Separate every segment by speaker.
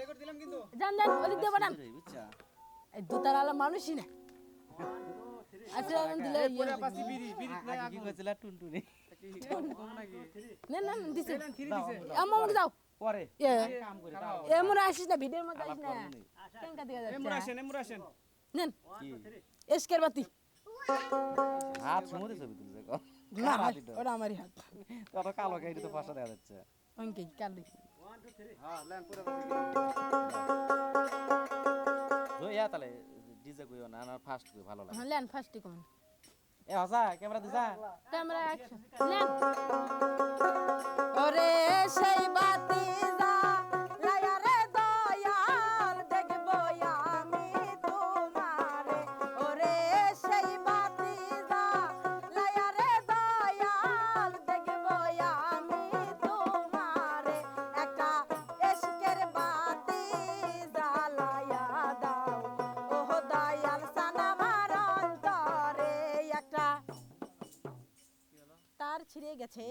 Speaker 1: Record দিলাম কিন্তু।
Speaker 2: যান যান ওদিক দিয়ে পাঠান এই দুতার আলা মানুষই না। আচ্ছা দিলে ইয়ে
Speaker 1: পুরা পাশি বিড়ি বিড়ি না
Speaker 3: আগে কি টুনটুনি
Speaker 1: কম নাকি
Speaker 2: নেন নেন দিছে।
Speaker 1: এলেন থ্রি
Speaker 2: যাও।
Speaker 3: পরে। কাম করে দাও।
Speaker 2: এ আসিস না ভিডিওর মধ্যে আসিস না। কেঙ্কা দিকে
Speaker 1: এমরা
Speaker 2: যাচ্ছে
Speaker 1: আসেন এমরা আসেন।
Speaker 2: নেন। এসকের বাতি।
Speaker 3: হাত সমুদ্রে ছবি তুলছে
Speaker 2: না ওটা আমারই হাত।
Speaker 3: কত কালো গাড়ি তো পাশে দেখা যাচ্ছে।
Speaker 2: অঙ্কে কালি
Speaker 1: হ্যাঁ পুরা
Speaker 3: জয়া তাহলে ডিজে কইও না না ফাস্ট কই ভালো লাগে।
Speaker 2: হ্যাঁ লেন
Speaker 3: এ হসা ক্যামেরা দিছা
Speaker 2: ক্যামেরা অ্যাকশন লেন ওরে সেই বাতি যা তার ছিঁড়ে গেছে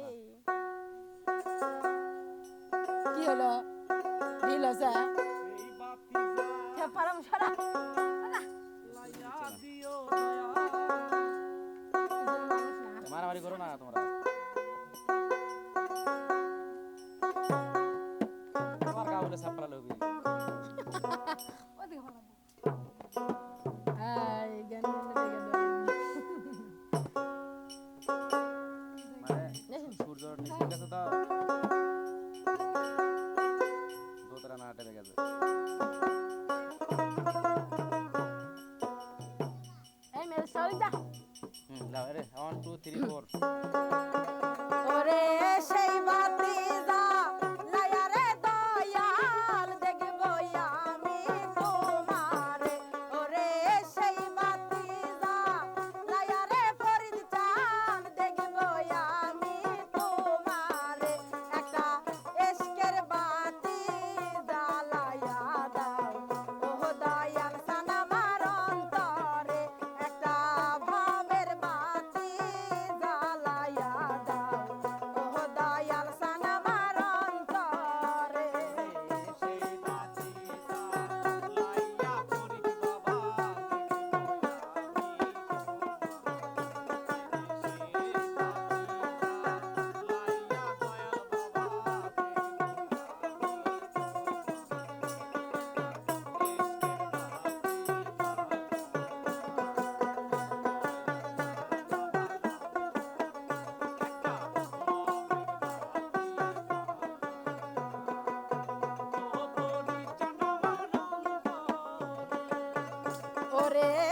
Speaker 2: কি হলো ಸೌದ
Speaker 3: ಹ್ಞೂ ಲವ್ ರೀ ಒನ್ ಟೂ ತ್ರೀ ಫೋರ್
Speaker 2: ওরে